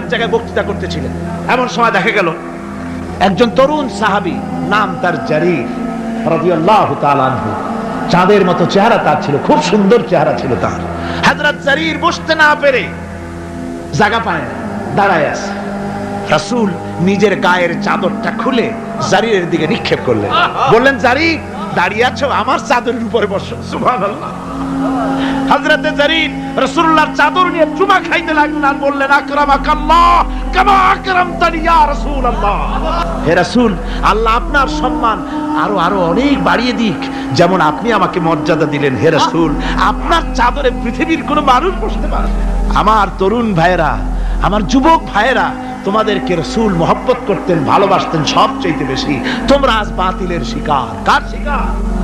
এক জায়গায় বক্তৃতা করতেছিলেন। এমন সময় দেখা গেল, একজন তরুণ সাহাবী নাম তার চাঁদের মতো চেহারা তার ছিল, খুব সুন্দর চেহারা ছিল তার। হযরত জারির বসতে না পেরে জায়গা পায় না, দাঁড়ায় আছে। রাসূল নিজের গায়ের চাদরটা খুলে জারিরের দিকে নিক্ষেপ করলেন। বললেন জারি দাঁড়িয়ে আছো, আমার চাদরের উপরে বসো। জারির রাসূলুল্লাহর চাদর নিয়ে চুমা খাইতে লাগলেন আর বললেন হে আল্লাহ আপনার সম্মান আরও আরও অনেক বাড়িয়ে দিক। যেমন আপনি আমাকে মর্যাদা দিলেন, হে রাসূল, আপনার চাদরে পৃথিবীর কোনো মানুষ বসতে পারে আমার তরুণ ভাইয়েরা, আমার যুবক ভাইয়েরা তোমাদেরকে রসুল মহব্বত করতেন, ভালোবাসতেন সব চাইতে বেশি। তোমরা আজ বাতিলের শিকার। কার শিকার?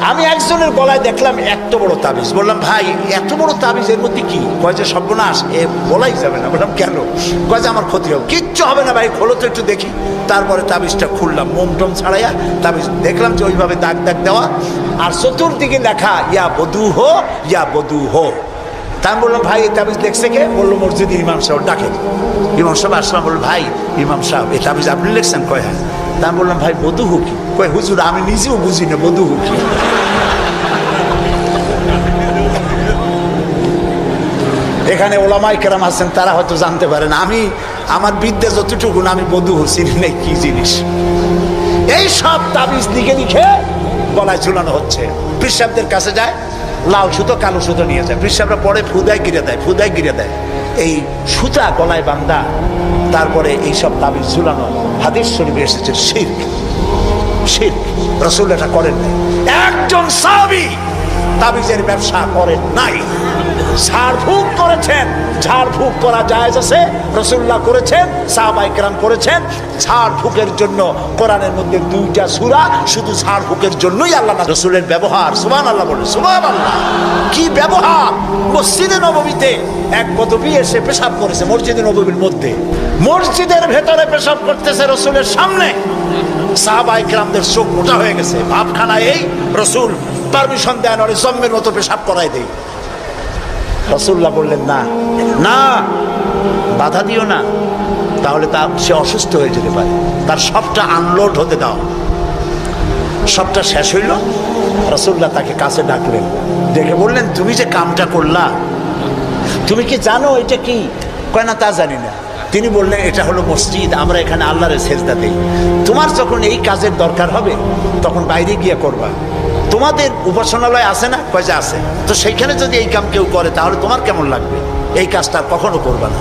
আমি একজনের গলায় দেখলাম এত বড় তাবিজ। বললাম, ভাই, এত বড় তাবিজ এর মধ্যে কি? কয় যে, সর্বনাশ, এ বলাই যাবে না। বললাম, কেন? কয় যে, আমার ক্ষতি হবে। কিচ্ছু হবে না ভাই, খোলো তো একটু দেখি। তারপরে তাবিজটা খুললাম মোম টোম ছাড়াইয়া তাবিজ দেখলাম যে, ওইভাবে দাগ দাগ দেওয়া। আর চতুর্দিকে লেখা, ইয়া বধু হো ইয়া বধু হো তা বললাম, ভাই তাবিজ দেখছে কে? বলল, মসজিদে ইমাম সাহেব ডাকে। ইমাম সাহেব আসলাম বলল ভাই, ইমাম সাহেব, এই তাবিজ আপনি লিখছেন কয়? হ্যাঁ তা আমি বললাম, ভাই বধু হুকি কয়, হুজুর, আমি নিজেও বুঝি না বধু হুকি এখানে ওলামাই কেরাম আছেন, তারা হয়তো জানতে পারেন, আমি, আমার বিদ্যা যতটুকু আমি বধু চিনি নেই কি জিনিস? এই সব তাবিজ লিখে লিখে গলায় ঝুলানো হচ্ছে। পিসাবদের কাছে যায় লাল সুতো, কালো সুতো নিয়ে যায়। পিসাবরা পরে ফুদায় গিরে দেয়, ফুদায় গিরে দেয়। এই সুতা গলায় বান্দা, তারপরে এইসব তাবিজ ঝুলানো হাদিস শরীফে এসেছে, শির। শির। রসুল এটা করেন একজন সাবি তাবিজের ব্যবসা করেন নাই। ঝাড়ফুঁক করেছেন। ঝাড়ফুঁক করা যায় আছে। রসুল্লাহ করেছেন সাহাবাই কেরাম করেছেন। ঝাড়ফুঁকের জন্য কোরআনের মধ্যে দুইটা সুরা, শুধু ঝাড়ফুঁকের জন্যই আল্লাহ রসুলের ব্যবহার। সুমান আল্লাহ বলে সুমান আল্লাহ কি ব্যবহার? মসজিদে নবমীতে এক পদবী এসে পেশাব করেছে মসজিদে নবমীর মধ্যে। মসজিদের ভেতরে পেশাব করতেছে রসুলের সামনে। সাহাবা ইকরামদের চোখ মোটা হয়ে গেছে। ভাবখানা এই, রসুল, পারমিশন দেন ওরে জম্মের মতো পেশাব করাই দেই রসুল্লাহ বললেন, না। না, বাধা দিও না। তাহলে তা, সে অসুস্থ হয়ে যেতে পারে। তার সবটা আনলোড হতে দাও। সবটা শেষ হইল। রসুল্লাহ তাকে কাছে ডাকলেন। ডেকে বললেন, তুমি যে কামটা করলা, তুমি কি জানো এটা কি? কয় না, তা জানি না। তিনি বললেন, এটা হলো মসজিদ, আমরা এখানে আল্লাহরের সেজদা দেই তোমার যখন এই কাজের দরকার হবে, তখন বাইরে গিয়ে করবা। তোমাদের উপাসনালয় আছে না? কয় আছে। তো সেইখানে যদি এই কাম কেউ করে, তাহলে তোমার কেমন লাগবে? এই কাজটা কখনো করবা না।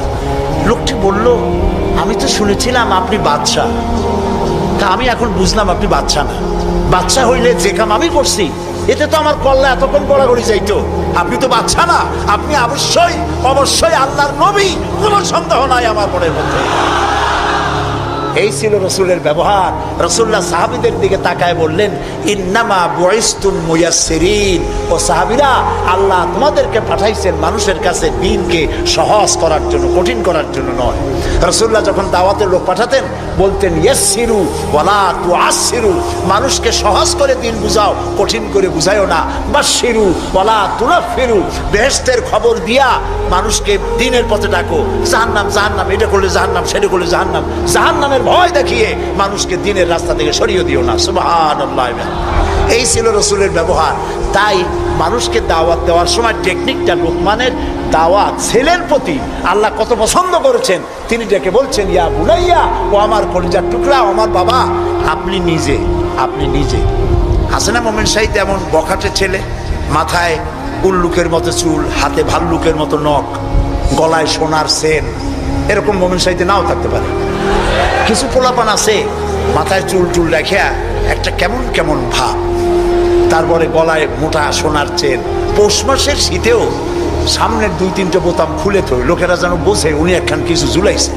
লোকটি বলল, আমি তো শুনেছিলাম আপনি বাদশাহ। তা আমি এখন বুঝলাম আপনি বাচ্চা না। বাচ্চা হইলে যে কাম আমি করছি, এতে তো আমার কল্লা এতক্ষণ গড়াগড়ি যাইতো। আপনি তো বাচ্চা না। আপনি অবশ্যই অবশ্যই আল্লাহর নবী। কোনো সন্দেহ নাই আমার মনের মধ্যে। এই ছিল রসুলের ব্যবহার। রসুল্লাহ সাহাবিদের দিকে তাকায় বললেন, ইন্নামা বয়স্তুম মুয়াসসিরিন। ও সাহাবিরা, আল্লাহ তোমাদেরকে পাঠাইছেন মানুষের কাছে দিনকে সহজ করার জন্য, কঠিন করার জন্য নয়। রসুল্লাহ যখন দাওয়াতের লোক পাঠাতেন, বলতেন ইয়েসিরু ওয়ালা তু আসিরু মানুষকে সহজ করে দিন বুঝাও, কঠিন করে বুঝাইও না। বা শিরু ওয়ালা তুলা ফিরু বেহেস্তের খবর দিয়া মানুষকে দিনের পথে ডাকো। জাহান্নাম জাহান্নাম, এটা করলে জাহান্নাম, সেটা করলে জাহান্নাম। জাহান্নামের ভয় দেখিয়ে মানুষকে দিনের রাস্তা থেকে সরিয়ে দিও না। সুবহানাল্লাহ। এই ছিল রসুলের ব্যবহার। তাই মানুষকে দাওয়াত দেওয়ার সময় টেকনিকটা লোকমানের, দাওয়াত ছেলের প্রতি আল্লাহ কত পছন্দ করেছেন, তিনি ডেকে বলছেন, ইয়া বুলাইয়া ও আমার কলিজার টুকরা আমার বাবা, আপনি নিজে আপনি নিজে। আছে না মোমেন সাহিদ এমন বখাটে ছেলে, মাথায় উল্লুকের মতো চুল, হাতে ভাল্লুকের মতো নখ, গলায় সোনার সেন, এরকম মোমেন সাহিদে নাও থাকতে পারে। কিছু পোলাপান আছে, মাথায় চুল টুল রেখে একটা কেমন কেমন ভাব। তারপরে গলায় মোটা সোনার চেন। পৌষ মাসের শীতেও সামনের দুই, তিনটে বোতাম খুলে তো লোকেরা যেন বোঝে উনি একখান কিছু ঝুলাইছে।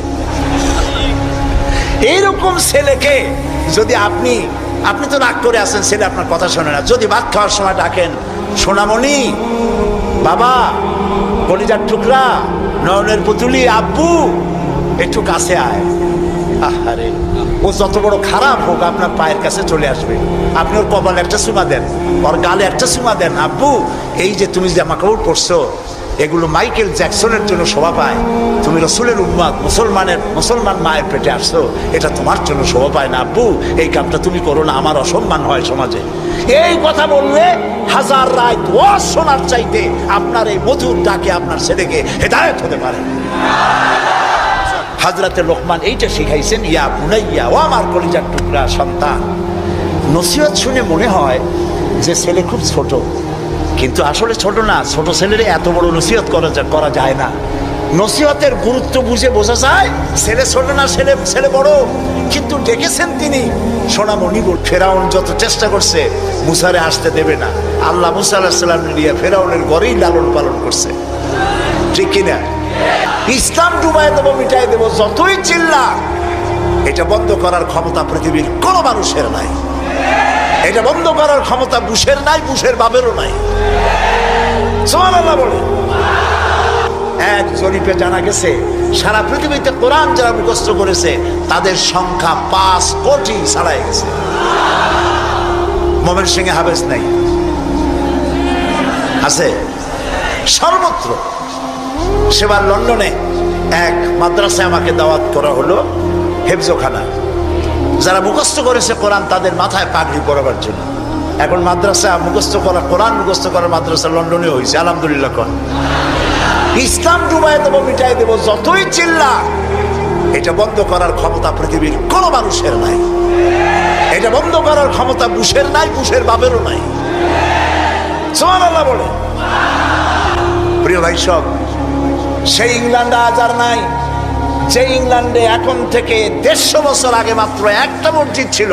এইরকম ছেলেকে যদি আপনি আপনি তো রাগ করে আছেন, ছেলে আপনার কথা শোনে না। যদি ভাত খাওয়ার সময় ডাকেন, সোনামণি, বাবা, কলিজার টুকরা, নয়নের পুতুলি, আব্বু, একটু কাছে আয়। আহারে, ও যত বড় খারাপ হোক আপনার পায়ের কাছে চলে আসবে। আপনি ওর কপালে একটা চুমা দেন, ওর গালে একটা চুমা দেন। আব্বু, এই যে তুমি জামা কাপড় পরছো, এগুলো মাইকেল জ্যাকসনের জন্য শোভা পায়। তুমি রসুলের উন্মাদ মুসলমানের, মুসলমান মায়ের পেটে আসছো, এটা তোমার জন্য শোভা পায় না। আব্বু, এই কামটা তুমি করো না, আমার অসম্মান হয় সমাজে। এই কথা বললে হাজার রায় দোয়ার শোনার চাইতে আপনার এই মধুর ডাকে আপনার ছেলেকে হেদায়ত হতে পারে। হাজরাতে লোকমান এইটা শিখাইছেন, ইয়া বুনাইয়া, ও আমার কলিজার টুকরা সন্তান। নসিহত শুনে মনে হয় যে ছেলে খুব ছোট, কিন্তু আসলে ছোট না, ছোট ছেলের এত বড় নসিহত করা করা যায় না। নসিহতের গুরুত্ব বুঝে বোঝা যায়, ছেলে ছোট না, ছেলে ছেলে বড়। কিন্তু ডেকেছেন তিনি, সোনামণি ফেরাউন যত চেষ্টা করছে, মুসারে আসতে দেবে না। আল্লাহ মুসা আল্লাহ সাল্লাম নিয়ে ফেরাউনের ঘরেই লালন পালন করছে। ঠিক কিনা? ইসলাম ডুবাই দেবো, মিটাই দেবো, যতই চিল্লা এটা বন্ধ করার ক্ষমতা পৃথিবীর কোনো মানুষের নাই। এটা বন্ধ করার ক্ষমতা বুশের নাই, বুশের বাবেরও নাই। বলে এক জরিপে জানা গেছে, সারা পৃথিবীতে কোরআন যারা মুখস্থ করেছে, তাদের সংখ্যা পাঁচ কোটি ছাড়াই গেছে। মমের সিংহে হাবেজ নাই। আছে? সর্বত্র। সেবার লন্ডনে এক মাদ্রাসায় আমাকে দাওয়াত করা হলো, হেফজোখানা। যারা মুখস্থ করেছে কোরআন তাদের মাথায় পাগড়ি পরাবার জন্য। এখন মাদ্রাসা মুখস্থ করা, কোরআন মুখস্থ করার মাদ্রাসা লন্ডনে হয়েছে, আলহামদুলিল্লাহ কন। ইসলাম ডুবাই দেবো মিটাই দেবো, যতই চিল্লা, এটা বন্ধ করার ক্ষমতা পৃথিবীর কোনো মানুষের নাই। এটা বন্ধ করার ক্ষমতা বুশের নাই, বুশের বাবেরও নাই। সোমান আল্লাহ বলে প্রিয় ভাই সব সেই ইংল্যান্ডে আজ আর নাই। যে ইংল্যান্ডে এখন থেকে দেড়শো বছর আগে মাত্র একটা মসজিদ ছিল,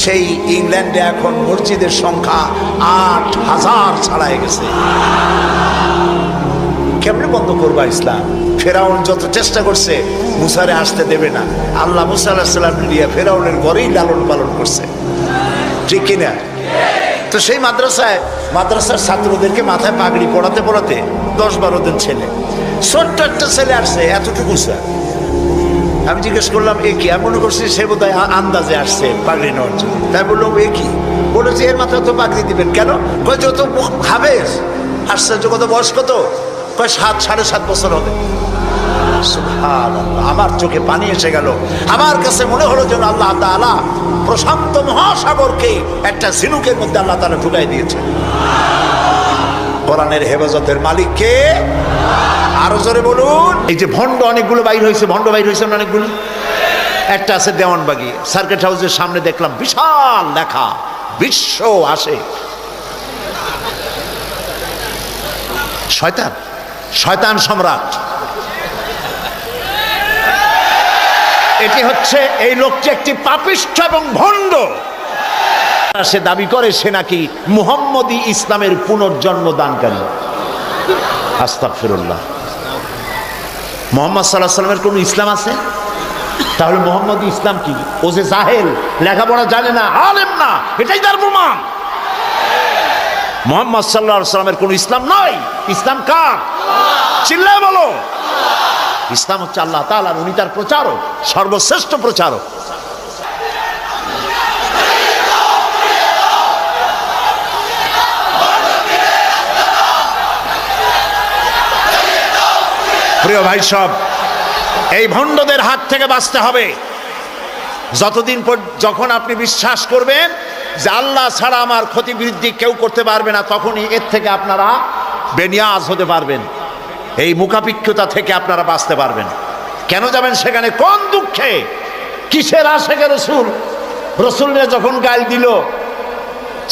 সেই ইংল্যান্ডে এখন মসজিদের সংখ্যা আট হাজার ছাড়াই গেছে। কেমনি বন্ধ করবা ইসলাম? ফেরাউন যত চেষ্টা করছে, মুসারে আসতে দেবে না। আল্লাহ মুসা আল্লাহ সাল্লাম ফেরাউনের ঘরেই লালন পালন করছে। ঠিক কিনা? তো সেই মাদ্রাসায় মাদ্রাসার ছাত্রদেরকে মাথায় পাগড়ি পড়াতে পড়াতে দশ বারো দিন ছেলে। ছোট্ট একটা ছেলে আসছে, এতটুকু স্যার। আমি জিজ্ঞেস করলাম, এ কি? আমি মনে করছি সে বোধ আন্দাজে আসছে পাগড়ি নেওয়ার জন্য। তাই বললাম এ কি? বলেছে এর মাথায় তো পাগড়ি দিবেন কেন? কয়, যত হাবেস আশ্চর্য, কত বয়স কত? কয়, সাত, সাড়ে সাত বছর হবে। আমার চোখে পানি এসে গেল। আমার কাছে মনে হলো যেন আল্লাহ তাআলা প্রশান্ত মহাসাগরকে একটা ঝিনুকের মধ্যে আল্লাহ তালা ঢুকাই দিয়েছে। কোরআনের হেফাজতের মালিক কে? আরও জোরে বলুন। এই যে ভণ্ড অনেকগুলো বাইর হয়েছে, ভণ্ড বাইর হয়েছে অনেকগুলো? একটা আছে দেওয়ানবাগি, সার্কিট হাউসের সামনে দেখলাম বিশাল লেখা, বিশ্ব আসে। শয়তান শয়তান সম্রাট। এটি হচ্ছে এই লোকটি একটি পাপিষ্ঠ এবং ভণ্ড। সে দাবি করে সে নাকি মুহাম্মদী ইসলামের পুনর্জন্ম দানকারী আস্তাক ফিরুল্লাহ মোহাম্মদ সাল্লাহ সাল্লামের কোনো ইসলাম আছে? তাহলে মোহাম্মদ ইসলাম কি? ও যে জাহেল, লেখাপড়া জানে না, আলেম না, এটাই তার প্রমাণ। মোহাম্মদ সাল্লাহ সাল্লামের কোনো ইসলাম নয় ইসলাম কার? চিল্লায় বলো। ইসলাম হচ্ছে আল্লাহ তালার উনি তার প্রচারক, সর্বশ্রেষ্ঠ প্রচারক। প্রিয় ভাই সব, এই ভণ্ডদের হাত থেকে বাঁচতে হবে। যতদিন পর- যখন আপনি বিশ্বাস করবেন যে আল্লাহ ছাড়া আমার ক্ষতি বৃদ্ধি কেউ করতে পারবে না, তখনই এর থেকে আপনারা বেনিয়াজ হতে পারবেন। এই মুখাপিক্ষতা থেকে আপনারা বাঁচতে পারবেন। কেন যাবেন সেখানে? কোন দুঃখে? কিসের আশেখে রসুল? রসুলরা যখন গাল দিল,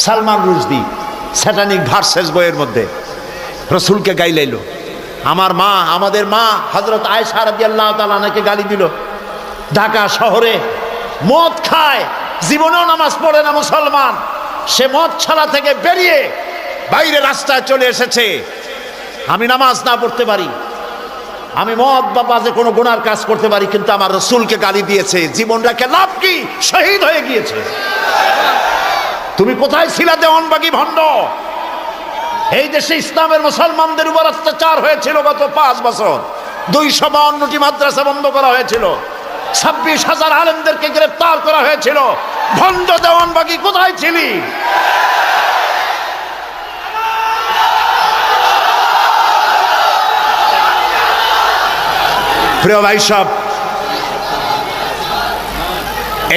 সালমান রুজদি, স্যাটানিক ভার্সেস বইয়ের মধ্যে, রসুলকে গাইলাইলো, আমার মা, আমাদের মা হজরত আয়সা রাজি আল্লাহ গালি দিল। ঢাকা শহরে মদ খায়, জীবনেও নামাজ পড়ে না মুসলমান। সে মদ ছাড়া থেকে বেরিয়ে বাইরে রাস্তায় চলে এসেছে। আমি নামাজ না পড়তে পারি। আমি মদ বা বাজে কোনো গুনার কাজ করতে পারি, কিন্তু আমার রসুলকে গালি দিয়েছে। জীবন রেখে লাভ কি? শহীদ হয়ে গিয়েছে। তুমি কোথায় ছিলা, দেওয়ানবাগি ভণ্ড? এই দেশে ইসলামের মুসলমানদের উপর অত্যাচার হয়েছিল গত পাঁচ বছর। দুইশো বাউন্নটি মাদ্রাসা বন্ধ করা হয়েছিল। ছাব্বিশ হাজার আলেমদেরকে গ্রেপ্তার করা হয়েছিল। ভণ্ড দেওয়ানবাগি, কোথায় ছিলি? প্রিয় ভাই, সব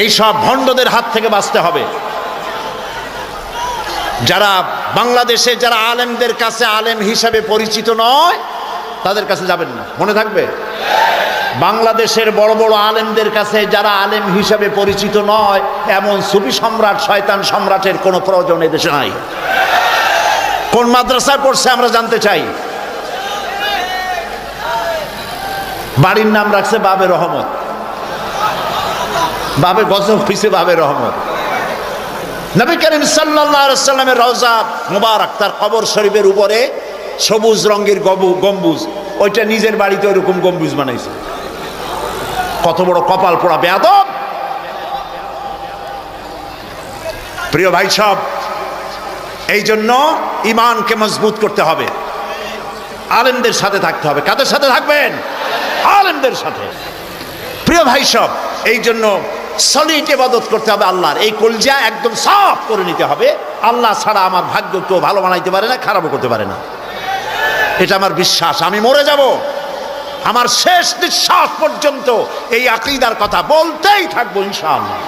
এই সব ভণ্ডদের হাত থেকে বাঁচতে হবে। যারা বাংলাদেশে, যারা আলেমদের কাছে আলেম হিসাবে পরিচিত নয়, তাদের কাছে যাবেন না। মনে থাকবে? বাংলাদেশের বড় বড় আলেমদের কাছে যারা আলেম হিসাবে পরিচিত নয়, এমন সুফি সম্রাট, শয়তান সম্রাটের কোনো প্রয়োজন এদেশে নাই। কোন মাদ্রাসায় পড়ছে আমরা জানতে চাই। বাড়ির নাম রাখছে বাবে রহমত। বাবে গজব হইছে বাবে রহমত। নবী করিম সাল্লামের রওজা মুবারক, তার কবর শরীফের উপরে সবুজ রঙের গম্বুজ, ওইটা নিজের বাড়িতে ওইরকম গম্বুজ বানাইছে। কত বড় কপাল পোড়া বেয়াদব। প্রিয় ভাই সব, এই জন্য ইমানকে মজবুত করতে হবে। আলেমদের সাথে থাকতে হবে। কাদের সাথে থাকবেন? আলেমদের সাথে। প্রিয় ভাই সব, এই জন্য সলিড এবাদত করতে হবে আল্লাহর। এই কলজা একদম সাফ করে নিতে হবে। আল্লাহ ছাড়া আমার ভাগ্য কেউ ভালো বানাইতে পারে না, খারাপও করতে পারে না। এটা আমার বিশ্বাস, আমি মরে যাব। আমার শেষ নিঃশ্বাস পর্যন্ত এই আকিদার কথা বলতেই থাকব ইনশাআল্লাহ।